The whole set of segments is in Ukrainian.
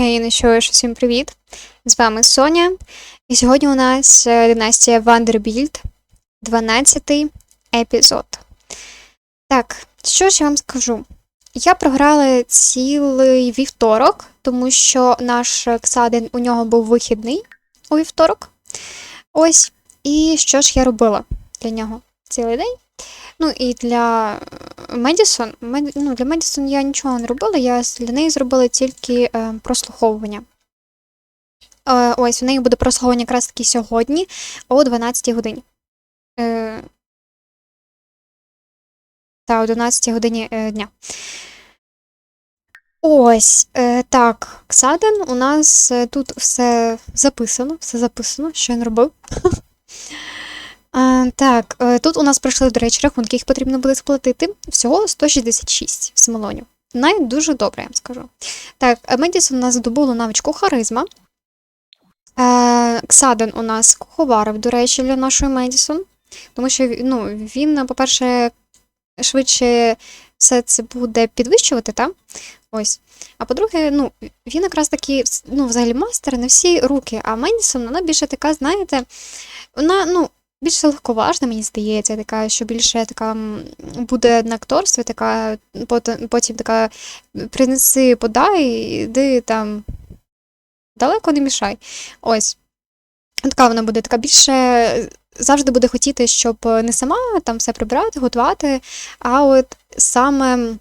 Хей, ну що усім привіт! З вами Соня. І сьогодні у нас е, династія Вандербільд, 12-й епізод. Так, що ж я вам скажу? Я програла цілий вівторок, тому що наш Ксадин у нього був вихідний у вівторок. Ось. І що ж я робила для нього цілий день? Ну і для Медісон, Мед... ну, для Медісон я нічого не робила, я для неї зробила тільки е, прослуховування. Е, ось, у неї буде прослуховування якраз таки сьогодні о 12 годині. Е, та, о 12 годині е, дня. Ось, е, так, Ксаден, у нас е, тут все записано, все записано, що він робив. А, так, е, тут у нас прийшли, до речі, рахунки, їх потрібно буде сплатити. Всього 166 смолонів. Навіть дуже добре, я вам скажу. Так, е, Медісон у нас здобуло навичку харизма. Е, Ксаден у нас куховарив, до речі, для нашої Медісон. Тому що ну, він, по-перше, швидше все це буде підвищувати, так? Ось. А по-друге, ну, він якраз таки, ну, взагалі мастер на всі руки, а Медісон, вона більше така, знаєте, вона, ну, більш легковажна, мені здається, така, що більше така буде на акторстві, така потім, така принеси, подай, іди там далеко не мішай. Ось. Така вона буде така більше. Завжди буде хотіти, щоб не сама там все прибирати, готувати, а от саме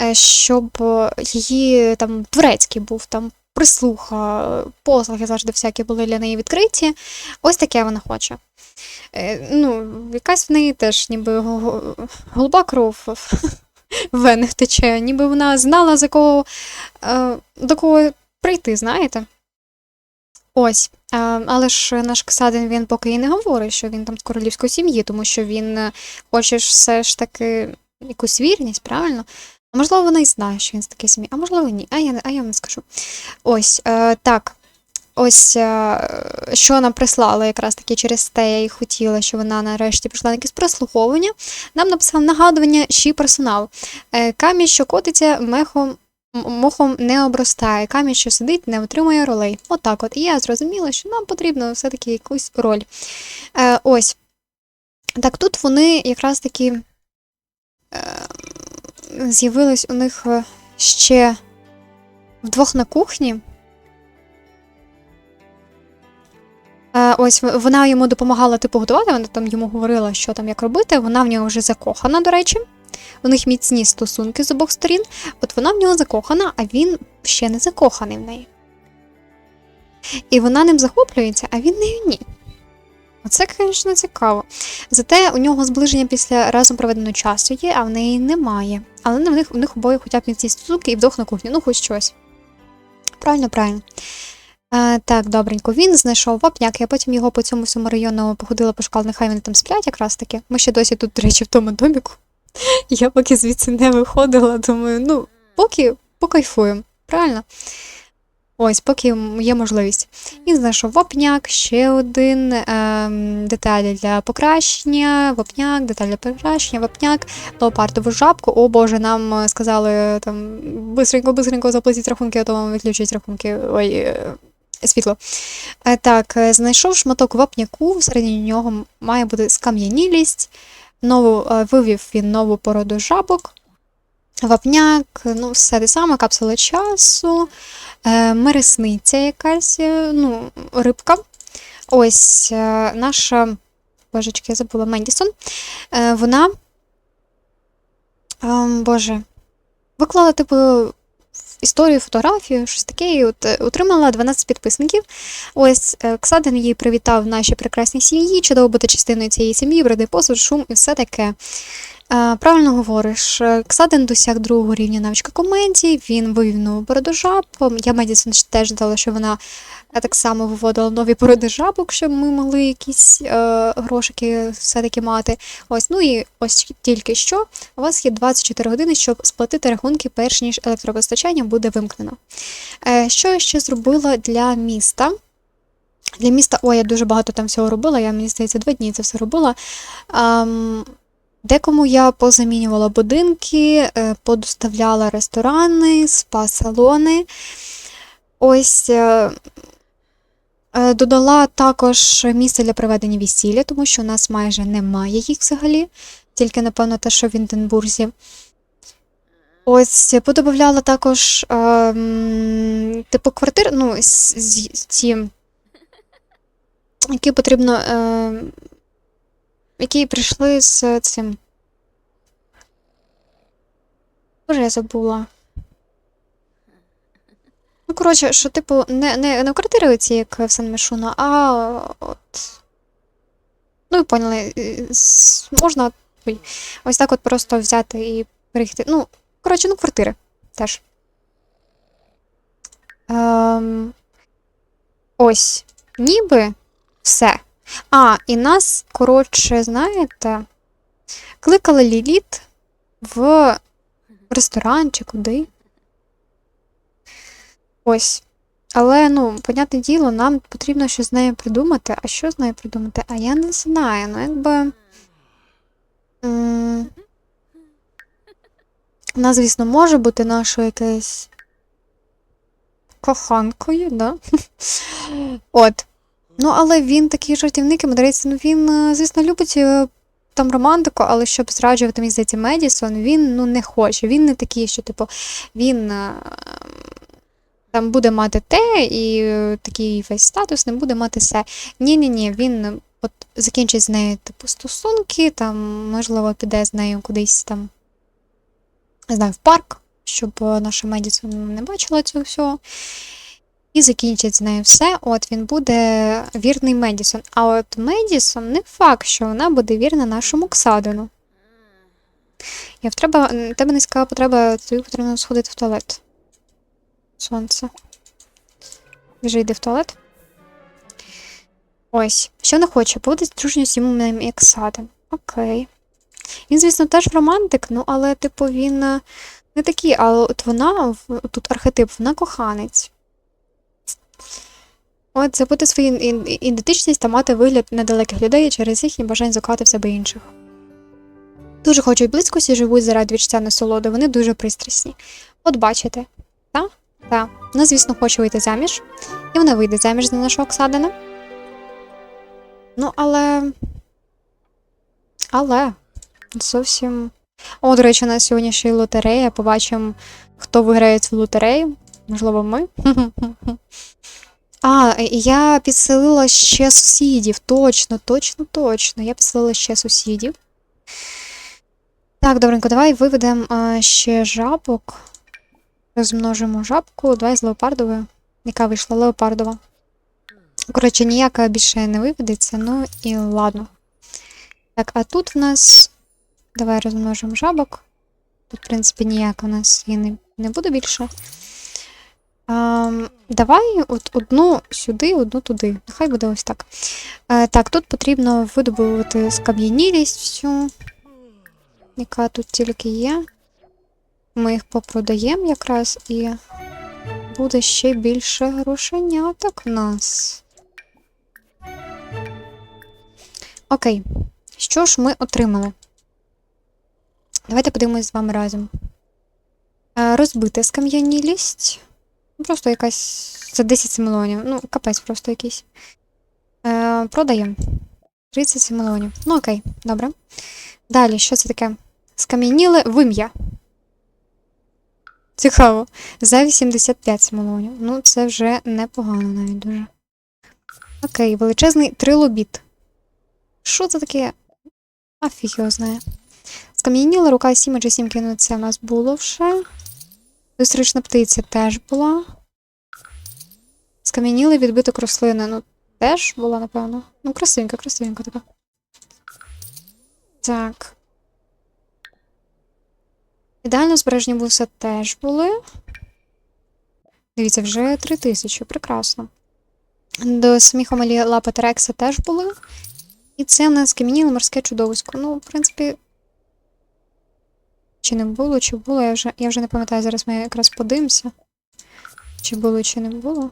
е, щоб її там дворецький був там прислуха, послуги завжди всякі були для неї відкриті. Ось таке вона хоче. Е, ну, якась в неї теж ніби голуба кров в венах тече, ніби вона знала, за кого, е, до кого прийти, знаєте? Ось. Але ж наш Ксадин він поки і не говорить, що він там з королівської сім'ї, тому що він е, хоче все ж таки якусь вірність, правильно? А можливо, вона і знає, що він з такої сім'ї, а можливо, ні. А я а я вам скажу. Ось, е, так. Ось е, що нам прислала якраз таки через те, я і хотіла, що вона нарешті пішла на якесь прослуховування. Нам написав нагадування ще персонал. Е, камінь, що котиться, мехом. Мохом не обростає, камінь, що сидить, не отримує ролей. Отак от. І я зрозуміла, що нам потрібно все-таки якусь роль. Е, Ось. Так, тут вони якраз таки з'явились у них ще вдвох на кухні. Е, ось вона йому допомагала типу готувати, вона там йому говорила, що там як робити. Вона в нього вже закохана, до речі. У них міцні стосунки з обох сторін. От вона в нього закохана, а він ще не закоханий в неї. І вона ним захоплюється, а він нею ні. Оце, звісно, цікаво. Зате у нього зближення після разом проведеного часу є, а в неї немає. Але в них у них обоє хоча б міцні стосунки і вдох на кухні, ну хоч щось. Правильно, правильно. А, Так, добренько, він знайшов вапняк, я потім його по цьому всьому району походила, по пошукала, нехай вони там сплять якраз таки. Ми ще досі тут, до речі, в тому доміку. Я поки звідси не виходила, думаю, ну, поки покайфуємо, правильно? Ось, поки є можливість. Він знайшов вапняк, ще один ем, деталі для покращення, вапняк, деталі для покращення, вапняк, леопардову жабку. О Боже, нам сказали там бистренько-бистренько заплатіть рахунки, а то вам відключать рахунки. Ой, світло. Е, так, е, знайшов шматок вапняку, всередині нього має бути скам'янілість. Нову, е, Вивів він нову породу жабок. Вапняк, ну, все те саме, капсула часу, е, мересниця якась, ну, рибка. Ось е, наша, божечки, я забула Мендісон. Е, вона, е, боже, виклала, типу, історію, фотографію, щось таке, і от е, отримала 12 підписників. Ось е, Ксадин її привітав нашій прекрасній сім'ї, чудово бути частиною цієї сім'ї, бради посуд, шум і все таке. Е, правильно говориш, Ксадин досяг другого рівня навичка комедії, він вивів нову бороду жаб. Я Медісон теж дала, що вона так само виводила нові породи жабок, щоб ми могли якісь е, грошики все-таки мати. Ось, ну і ось тільки що у вас є 24 години, щоб сплатити рахунки, перш ніж електропостачання буде вимкнено. Е, Що я ще зробила для міста? Для міста, ой, я дуже багато там всього робила, я, мені здається, два дні це все робила. Ем, Декому я позамінювала будинки, е, подоставляла ресторани, спа-салони. Ось е, е, додала також місце для проведення весілля, тому що у нас майже немає їх взагалі, тільки, напевно, те, що в Інденбурзі. Ось подобавляла також е, типу квартир, ну, з- з- ці, які потрібно, е, які прийшли з цим. Боже, я забула. Ну, коротше, що, типу, не, не, не квартири ці, як в Сан Мішуно, а от. Ну, і поняли, е, можна ось так от просто взяти і перейти. Ну, коротше, ну, квартири теж. Ем, ось, ніби все. А, і нас, коротше, знаєте, кликала Ліліт в ресторан чи куди. Ось. Але, ну, понятне діло, нам потрібно щось з нею придумати. А що з нею придумати? А я не знаю. Ну, якби. Вона, звісно, може бути нашою якоюсь коханкою, да? От. Ну, але він такий жартівник і мудрець, ну він, е, звісно, любить е, там романтику, але щоб зраджувати, мені здається, Медісон, він ну, не хоче. Він не такий, що, типу, він е, там буде мати те, і такий весь статус не буде мати все. Ні-ні-ні, він е, от закінчить з нею, типу, стосунки, там, можливо, піде з нею кудись там, не знаю, в парк, щоб наша Медісон не бачила цього всього. І закінчить з нею все. От він буде вірний Медісон. А от Медісон не факт, що вона буде вірна нашому Ксадину. Я в тебе низька потреба, тобі потрібно сходити в туалет. Сонце. Вже йди в туалет. Ось. Що не хоче, буде дружньо з йому як Ксадин. Окей. Він, звісно, теж романтик, ну, але, типу, він е, не такий, але от вона, тут архетип, вона коханець. От забути свою ідентичність та мати вигляд недалеких людей через їхні бажання закохати в себе інших. Дуже хочуть близькості, живуть заради відчуття насолоди, вони дуже пристрасні. От бачите, так? Так. Вона, звісно, хоче вийти заміж, і вона вийде заміж за нашого Оксадина. Ну, але. Але. Зовсім. О, до речі, у нас сьогодні ще й лотерея. Побачимо, хто виграє цю лотерею. Можливо, ми. А, я підселила ще сусідів. Точно, точно, точно. Я підселила ще сусідів. Так, добренько, давай виведемо ще жабок. Розмножимо жабку. Давай з леопардовою. Яка вийшла леопардова. Коротше, ніяка більше не виведеться, ну і ладно. Так, а тут в нас. Давай розмножимо жабок. Тут, в принципі, ніяка в нас її не, не буде більше. Ем, давай от одну сюди, одну туди. Нехай буде ось так. Е, так, тут потрібно видобувати скам'янілість всю, яка тут тільки є. Ми їх попродаємо якраз і буде ще більше грошеняток в нас. Окей. Що ж ми отримали? Давайте подивимось з вами разом. Е, розбити скам'янілість. Ну, Просто якась за 10 мільйонів. Ну, капець просто якийсь. Е, продаємо. 30 мільйонів. Ну, окей, добре. Далі, що це таке? Скам'яніле вим'я. Цікаво. За 85 мільйонів. Ну, це вже непогано навіть дуже. Окей, величезний трилобіт. Що це таке? А його знає. Скам'яніла рука 7 чи 7 кинули, це в нас було вже. Зустрічна птиця теж була. Скам'яніли відбиток рослини. Ну, теж була, напевно. Ну, красивенька, красивенька така. Так. Ідеально збережені вуса теж були. Дивіться, вже 3000, прекрасно. До сміхомалі лапи Терекса теж були. І це в нас кам'яніле морське чудовисько. Ну, в принципі. Чи не було, чи було, я вже, я вже не пам'ятаю, зараз ми якраз подивимося. Чи було, чи не було.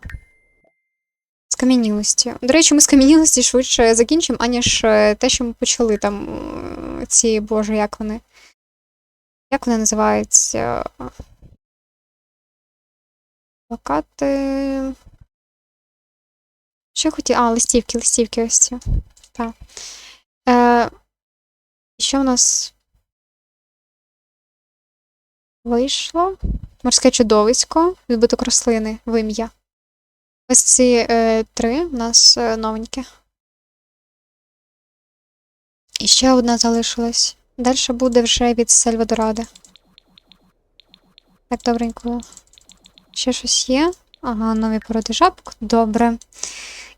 Скам'янілості. До речі, ми скам'янілості швидше закінчимо, аніж е, те, що ми почали там. е, Ці, боже, як вони. Як вони називаються? Плакати. Що хотіла? А, листівки, листівки ось ці. Так. Е, що у нас вийшло? Морське чудовисько, відбиток рослини, вим'я. Ось ці е, три у нас е, новенькі. І ще одна залишилась. Далі буде вже від Сальвадоради. Так, добренько. Ще щось є. Ага, нові породи жабок. Добре.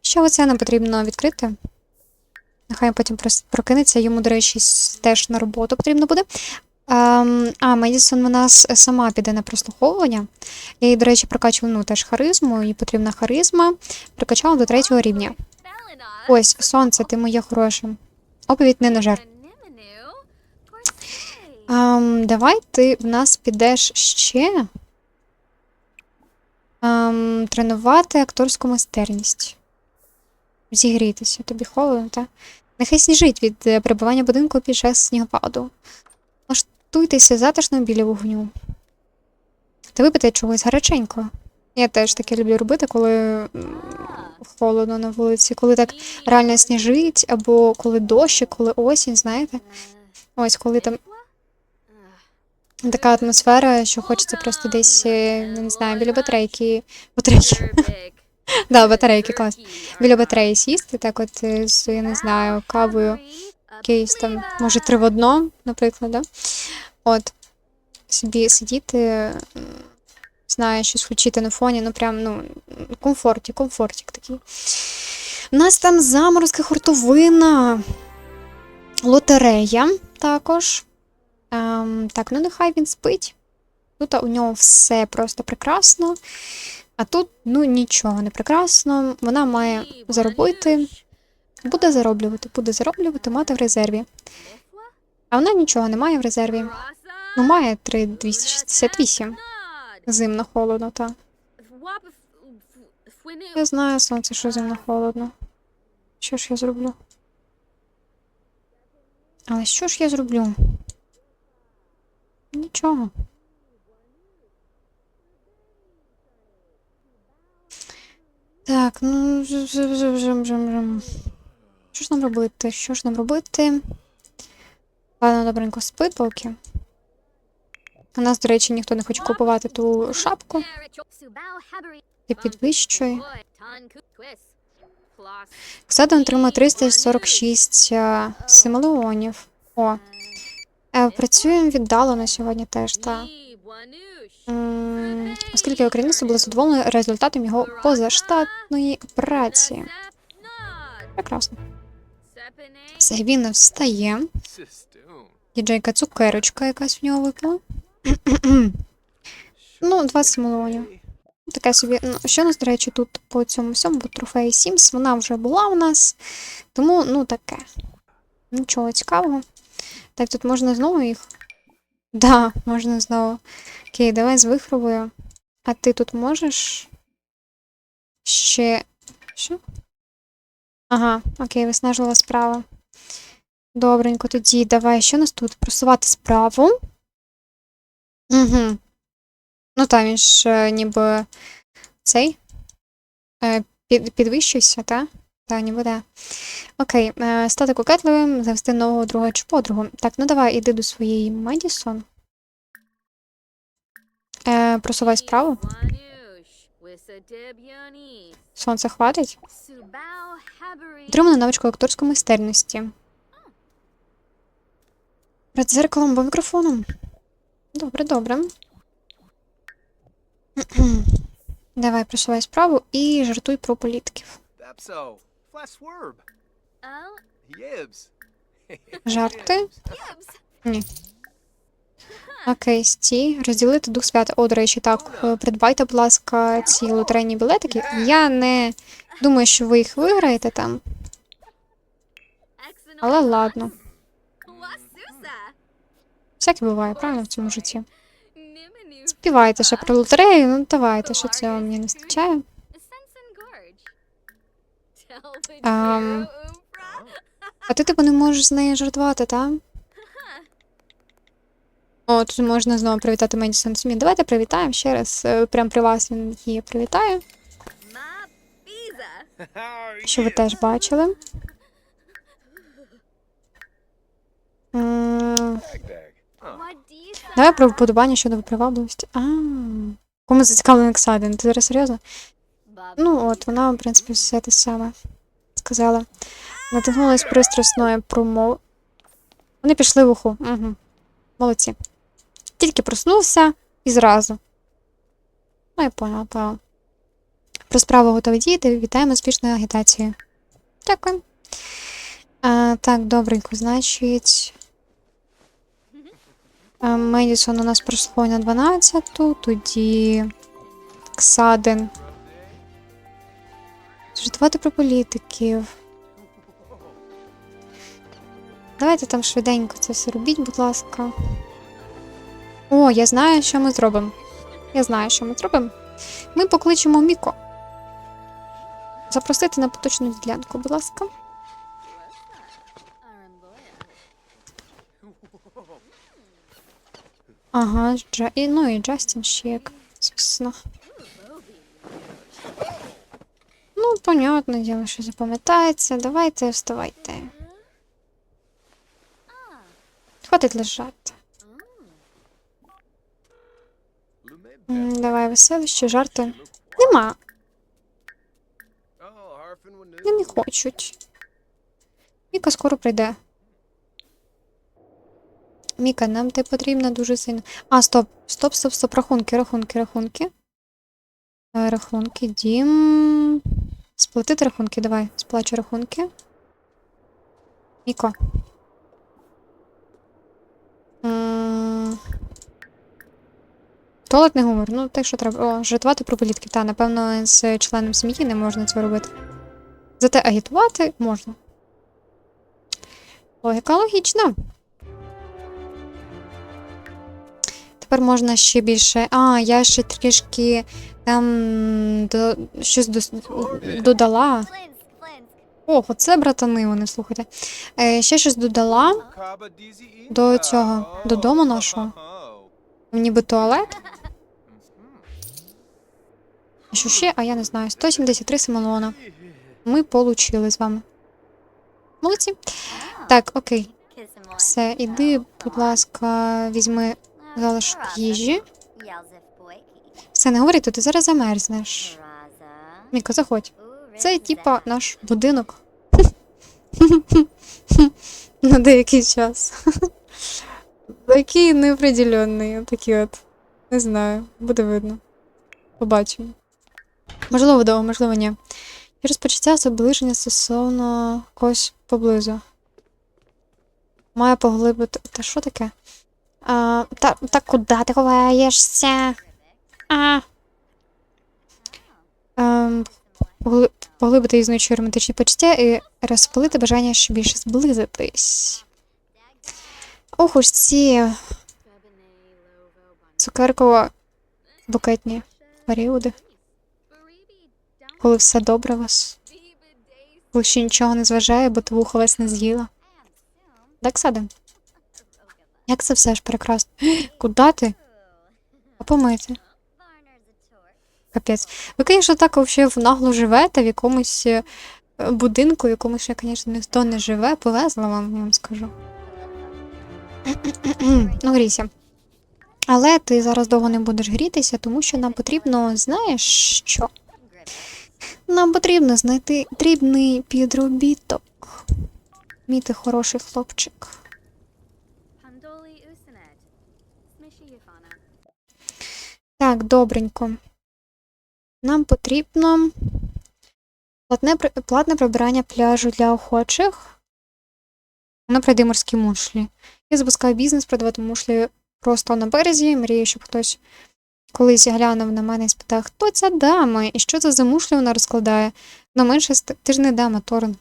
Ще оце нам потрібно відкрити. Нехай потім прокинеться. Йому, до речі, теж на роботу потрібно буде. Ем, а, Медісон нас сама піде на прослуховування. Я їй, до речі, прокачувала ну, теж харизму, їй потрібна харизма. Прокачала до третього рівня. Ось, сонце, ти моє хороше. Оповідь не на жар. Ем, давай ти в нас підеш ще. Ем, тренувати акторську майстерність. Зігрітися, тобі холодно, та? Нехай сніжить від е, перебування будинку під час снігопаду. Влаштуйтеся затишно біля вогню. Та випити чогось гаряченького. Я теж таке люблю робити, коли холодно на вулиці, коли так реально сніжить, або коли дощ, коли осінь, знаєте. Ось коли там така атмосфера, що хочеться просто десь, е, не знаю, біля батарейки. Батарейки. Да, батарейки, клас. Біля батареї сісти, так от е, з, я не знаю, кавою, якийсь там, може, три в одно, наприклад, да? От. Собі сидіти, знаю, щось включити на фоні, ну прям, ну, комфорті, комфортик такий. У нас там заморозки, хуртовина, лотерея також. Ем, так, ну нехай він спить. Тут у нього все просто прекрасно. А тут, ну, нічого не прекрасно. Вона має заробити, буде зароблювати, буде зароблювати, мати в резерві. А вона нічого не має в резерві. Ну, має 3,268. Зимно холодно, так. Я знаю, сонце, що зимно холодно. Що ж я зроблю? Але що ж я зроблю? Нічого. Так, ну. Що ж нам робити? Що ж нам робити? Ладно, добренько спить поки. У нас, до речі, ніхто не хоче купувати ту шапку. Ти підвищуй. Ксада отримав 346 а, симелеонів. О, е, працюємо віддалено сьогодні теж, так. Оскільки українці були задоволені результатом його позаштатної праці. Прекрасно. Все, він встає. Діджейка цукерочка якась в нього випала. ну, 20 мільйонів. Таке собі. Ну, що у нас, до речі, тут по цьому всьому, бо трофеї Sims, вона вже була у нас. Тому, ну, таке. Нічого цікавого. Так, тут можна знову їх. Да, можна знову. Окей, давай з вихровою. А ти тут можеш ще. Що? Ага, окей, виснажила справа. Добренько, тоді давай, що у нас тут? Просувати справу. Угу. Ну там він ж е, ніби цей. Е, під, підвищився, та? Та, ніби да. Окей, е, стати кокетливим, завести нового друга чи подругу. Так, ну давай, іди до своєї Медісон. Просувай справу. Сонце хватить. Отримана навичку акторської майстерності. Перед зеркалом або мікрофоном. Добре, добре. Давай просувай справу і жартуй про Yibs. Жарти? Окей, стій. Розділити дух свята. О, до речі, так, е, придбайте, будь ласка, ці лотерейні білетики. Я не думаю, що ви їх виграєте там, але ладно. Всяке буває, правильно в цьому житті. Співайте ще про лотерею, ну давайте, що цього мені не вистачає. Ам. А ти типу не можеш з нею жартувати, та? О, тут можна знову привітати Медісон Сміт. Давайте привітаємо ще раз. е, Прям при вас він її привітає, що ви теж бачили. Давай про вподобання щодо привабливості. А, кому зацікавлений Ксадин? Ти зараз серйозно? Ну, от, вона, в принципі, все те саме сказала. Натягнулась пристрасною промов. Вони пішли в уху. Угу. Молодці. Тільки проснувся і зразу. Ну, я поняла, поняла. Про справу готові діяти. Вітаємо з успішною агітацією. Дякую. А, так, добренько, значить. Медісон у нас пройшло на 12-ту, тоді Ксаден. Жартувати про політиків. Давайте там швиденько це все робіть, будь ласка. О, я знаю, що ми зробимо. Я знаю, що ми зробимо. Ми покличемо Міко. Запросити на поточну ділянку, будь ласка. Ага, Джа... і, ну і Джастін ще як, звісно. Ну, понятне діло, що запам'ятається. Давайте вставайте. Хватить лежати. М, Давай веселище, жарти. Нема, вони не хочуть. Міка скоро прийде. Міка, нам ти потрібна дуже сильно. А, стоп, стоп, стоп, стоп, рахунки, рахунки, рахунки. Е, Рахунки, дім. Сплатити рахунки, давай, сплачу рахунки. Міко. Туалетний гумор. Ну, те, що треба. О, жартувати про політиків. Та, напевно, з членом сім'ї не можна цього робити. Зате агітувати можна. Логіка логічна. Тепер можна ще більше. А, я ще трішки там до... щось дос- додала. Flinsk. Оце братани, вони слухайте. Е, ще щось додала. До цього, додому нашого. Ніби туалет. Що ще? А я не знаю. 173 самолона. Ми получили з вами. Молодці. Так, окей. Все, іди, будь ласка, візьми залишок їжі. Все, не говори, то ти зараз замерзнеш. Міко, заходь. Це типа наш будинок. На деякий час. Такий неопределенний, такий от. Не знаю, буде видно. Побачимо. Можливо, вдома, можливо, ні. І розпочаття зближення стосовно когось поблизу. Має поглибити. Та що таке? А, та, та куди ти ховаєшся? А. Ем, погли- поглибити існуючі романтичні почуття і розпалити бажання ще більше зблизитись. Ох уж ці цукерково букетні періоди, коли все добре вас. Коли ще нічого не зважає, бо то вухо не з'їла. Так, Садим? Як це все ж прекрасно? Куди ти? А помити. Капець. Ви, звісно, так взагалі в нагло живете в якомусь е, будинку, в якому звісно, ніхто не живе. Повезло вам, я вам скажу. ну, грійся. Але ти зараз довго не будеш грітися, тому що нам потрібно, знаєш що? Нам потрібно знайти дрібний підробіток. Мій ти хороший хлопчик. Так, добренько. Нам потрібно платне, платне прибирання пляжу для охочих. Воно пройде морські мушлі. Я запускаю бізнес продавати мушлі просто на березі. Мрію, щоб хтось колись глянув на мене і спитав, хто ця дама і що це за мушлі вона розкладає. Ну, менше ти ж не дама, Торн.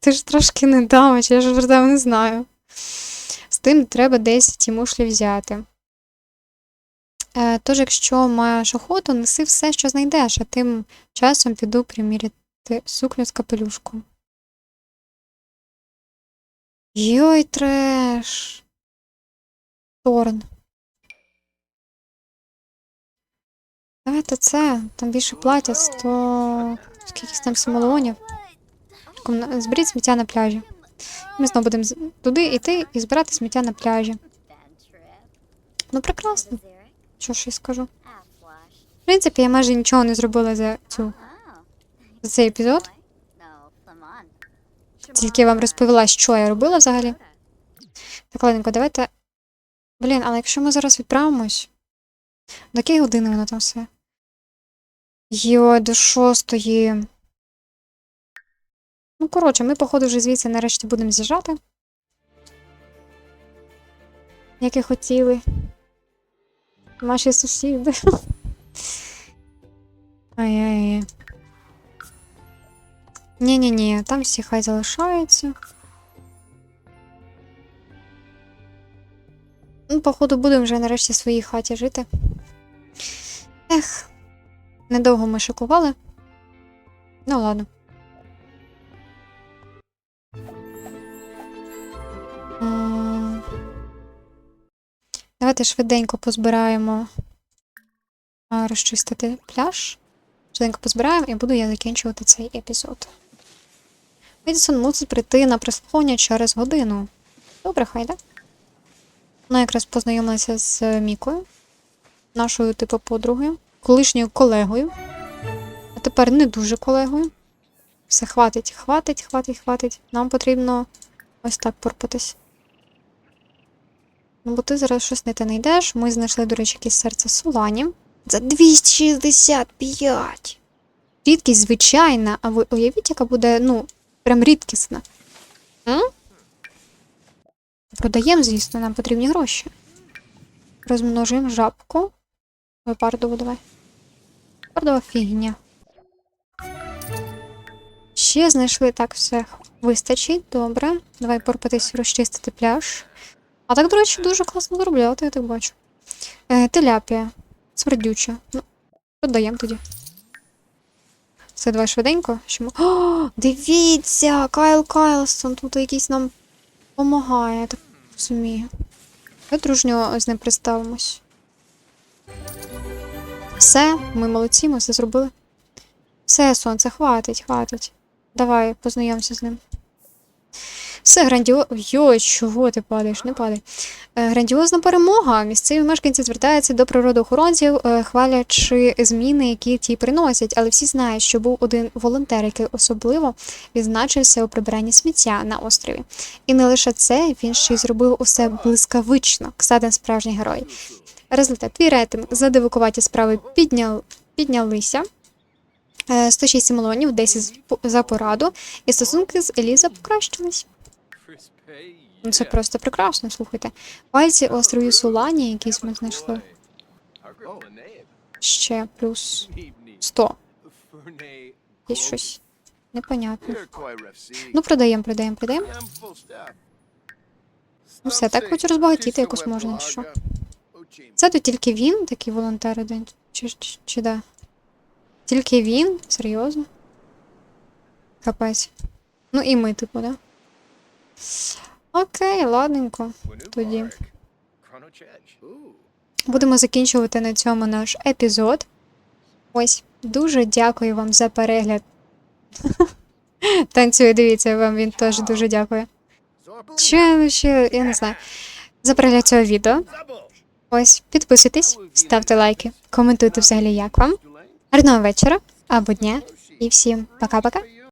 Ти ж трошки не дама, чи я ж правда не знаю. З тим треба десь ці мушлі взяти. Е, Тож, якщо маєш охоту, неси все, що знайдеш, а тим часом піду приміряти сукню з капелюшком. Йой, треш. Торн. Давайте це, там більше платять 100... скількись там симолонів. Комна- Зберіть сміття на пляжі. Ми знову будемо туди йти і збирати сміття на пляжі. Ну прекрасно, що ж я скажу. В принципі, я майже нічого не зробила за цю за цей епізод. Тільки я вам розповіла, що я робила взагалі. Так, ладненько, давайте. Блін, але якщо ми зараз відправимось. До якої години воно там все? Йо, до шостої. Ну, коротше, ми, походу, вже звідси нарешті будемо з'їжджати. Як і хотіли. Наші сусіди. Ай-яй-яй. Ні-ні-ні, там всі хай залишаються. Ну, походу, будемо вже нарешті в своїй хаті жити. Ех, недовго ми шокували. Ну, ладно. Давайте швиденько позбираємо розчистити пляж. Швиденько позбираємо і буду я закінчувати цей епізод. Медісон мусить прийти на прислуховування через годину. Добре, хай да? Вона якраз познайомилася з е, Мікою, нашою типу подругою, колишньою колегою, а тепер не дуже колегою. Все, хватить, хватить, хватить, хватить. Нам потрібно ось так порпатись. Ну, бо ти зараз щось не те не йдеш. Ми знайшли, до речі, якесь серце Солані. За 265. Рідкість звичайна, а ви уявіть, яка буде, ну, прям рідкісна. М? Продаємо, звісно, нам потрібні гроші. Розмножуємо жабку. Леопардову давай. Леопардова фігня. Ще знайшли так все. Вистачить, добре. Давай порпатись розчистити пляж. А так, до речі, дуже класно заробляти, я так бачу. Е, теляпія. Смердюча. Ну, продаємо тоді. Все, давай швиденько. Що. О, дивіться! Кайл Кайлсон тут якийсь нам допомагає, я так розумію. Давай дружньо з ним представимось. Все, ми молодці, ми все зробили. Все, сонце, хватить, хватить. Давай, познайомся з ним. Все, грандіо... Йой, чого ти падаєш? Не падай. Е, Грандіозна перемога. Місцеві мешканці звертаються до природоохоронців, е, хвалячи зміни, які ті приносять. Але всі знають, що був один волонтер, який особливо відзначився у прибиранні сміття на острові. І не лише це, він ще й зробив усе блискавично. Ксаден справжній герой. Результат. Твій рейтинг за дивакуваті справи піднял... піднялися. Е, 106 симолонів, 10 за пораду, і стосунки з Еліза покращились. Ну, Це просто прекрасно, слухайте. Пальці острові Сулані, якісь ми знайшли. Ще плюс 100. Є щось непонятне. Ну, продаємо, продаємо, продаємо. Ну все, так хоч розбагатіти якось можна, що? Це тут тільки він, такий волонтер один. Чи, чи, чи да? Тільки він? Серйозно? Капець. Ну і ми, типу, да? Окей, ладненько. Тоді. Будемо закінчувати на цьому наш епізод. Ось, дуже дякую вам за перегляд. Танцює, дивіться, вам він теж дуже дякує. Ще, ще, я не знаю. За перегляд цього відео. Ось, підписуйтесь, ставте лайки, коментуйте взагалі, як вам. Гарного вечора або дня. І всім пока-пока.